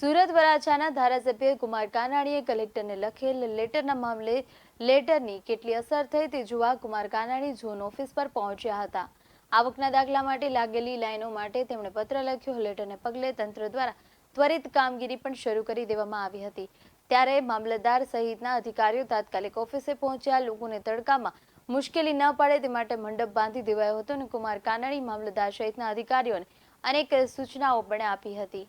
સુરત વરાછાના ધારાસભ્ય કુમાર કાનાણીએ કલેક્ટરને લખેલ લેટરના મામલે લેટરની કેટલી અસર થઈ તે જોવા કુમાર કાનાણી ઝોન ઓફિસ પર પહોંચ્યા હતા. આવકના દાખલા માટે લાગેલી લાઈનો માટે તેમણે પત્ર લખ્યો. લેટરને પગલે તંત્ર દ્વારા ત્વરિત કામગીરી પણ શરૂ કરી દેવામાં આવી હતી. ત્યારે મામલતદાર સહિતના અધિકારીઓ તાત્કાલિક ઓફિસે પહોંચ્યા. લોકોને તડકામાં મુશ્કેલી ન પડે તે માટે મંડપ બાંધી દેવાયો હતો અને કુમાર કાનાણી મામલતદાર સહિતના અધિકારીઓને અનેક સૂચનાઓ પણ આપી હતી.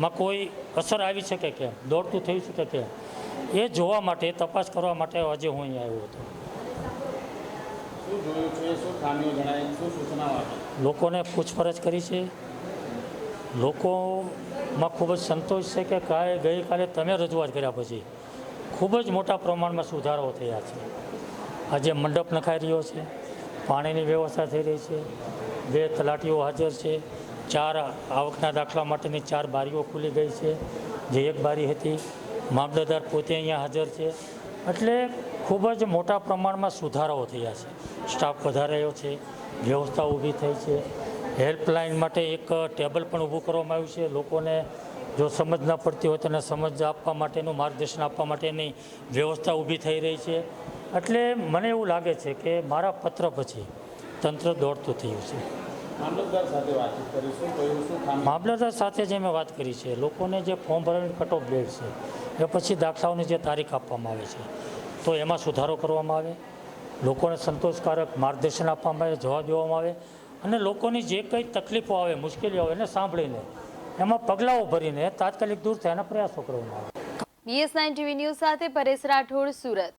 તંત્રમાં કોઈ અસર આવી શકે કે? દોડતું થઈ શકે કે? એ જોવા માટે તપાસ કરવા માટે આજે હું અહીં આવ્યો હતો. લોકોને પૂછપરછ કરી છે. લોકોમાં ખૂબ જ સંતોષ છે કે કાલે ગઈકાલે તમે રજૂઆત કર્યા પછી ખૂબ જ મોટા પ્રમાણમાં સુધારો થયા છે. આજે મંડપ નખાઈ રહ્યો છે. પાણીની વ્યવસ્થા થઈ રહી છે. બે તલાટીઓ હાજર છે. ચાર આવકના દાખલા માટેની ચાર બારીઓ ખુલી ગઈ છે. જે એક બારી હતી. મામલતદાર પોતે અહીંયા હાજર છે. એટલે ખૂબ જ મોટા પ્રમાણમાં સુધારાઓ થયા છે. સ્ટાફ વધારાયો છે. વ્યવસ્થા ઊભી થઈ છે. હેલ્પલાઇન માટે એક ટેબલ પણ ઊભું કરવામાં આવ્યું છે. લોકોને જો સમજ ન પડતી હોય તેને સમજ આપવા માટેનું માર્ગદર્શન આપવા માટેની વ્યવસ્થા ઊભી થઈ રહી છે. એટલે મને એવું લાગે છે કે મારા પત્ર પછી તંત્ર દોડતું થયું છે. મામલતદાર સાથે જે મેં વાત કરી છે લોકોને જે ફોર્મ ભરવાની કટ ઓફ ડેટ છે એ પછી દાખલાઓની જે તારીખ આપવામાં આવે છે તો એમાં સુધારો કરવામાં આવે લોકોને સંતોષકારક માર્ગદર્શન આપવામાં આવે જવાબ દેવામાં આવે અને લોકોની જે કંઈ તકલીફો આવે મુશ્કેલીઓ આવે એને સાંભળીને એમાં પગલાઓ ભરીને તાત્કાલિક દૂર થયાના પ્રયાસો કરવામાં આવે. બીએસ નાઇન ટીવી ન્યૂઝ સાથે પરેશ રાઠોડ સુરત.